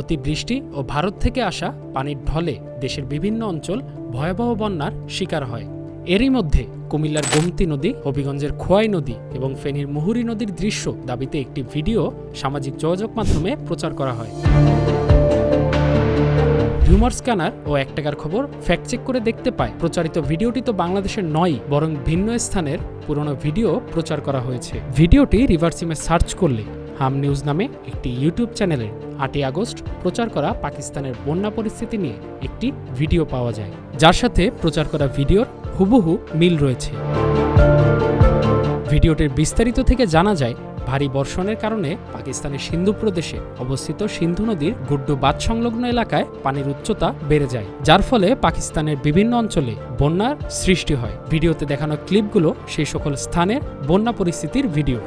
অতিবৃষ্টি ও ভারত থেকে আসা পানির ঢলে দেশের বিভিন্ন অঞ্চল ভয়াবহ বন্যার শিকার হয়। এরই মধ্যে কুমিল্লার গোমতি নদী, হবিগঞ্জের খোয়াই নদী এবং ফেনীর মুহুরী নদীর দৃশ্য দাবিতে একটি ভিডিও সামাজিক যোগাযোগ মাধ্যমে প্রচার করা হয়। রিউমার স্ক্যানার ও এক টাকার খবর ফ্যাক্ট চেক করে দেখতে পায়। প্রচারিত ভিডিওটি তো বাংলাদেশের নয় বরং ভিন্ন স্থানের পুরনো ভিডিও প্রচার করা হয়েছে। ভিডিওটি রিভার্সিমে সার্চ করলে হাম নিউজ নামে একটি ইউটিউব চ্যানেলের আটই আগস্ট প্রচার করা পাকিস্তানের বন্যা পরিস্থিতি নিয়ে একটি ভিডিও পাওয়া যায়। যার সাথে প্রচার করা ভিডিওর হুবহু মিল রয়েছে। ভিডিওটির বিস্তারিত থেকে জানা যায়, ভারী বর্ষণের কারণে পাকিস্তানের সিন্ধু প্রদেশে অবস্থিত সিন্ধু নদীর গুড্ডু বাঁধ সংলগ্ন এলাকায় পানির উচ্চতা বেড়ে যায়, যার ফলে পাকিস্তানের বিভিন্ন অঞ্চলে বন্যার সৃষ্টি হয়। ভিডিওতে দেখানো ক্লিপগুলো সেই সকল স্থানের বন্যা পরিস্থিতির ভিডিও।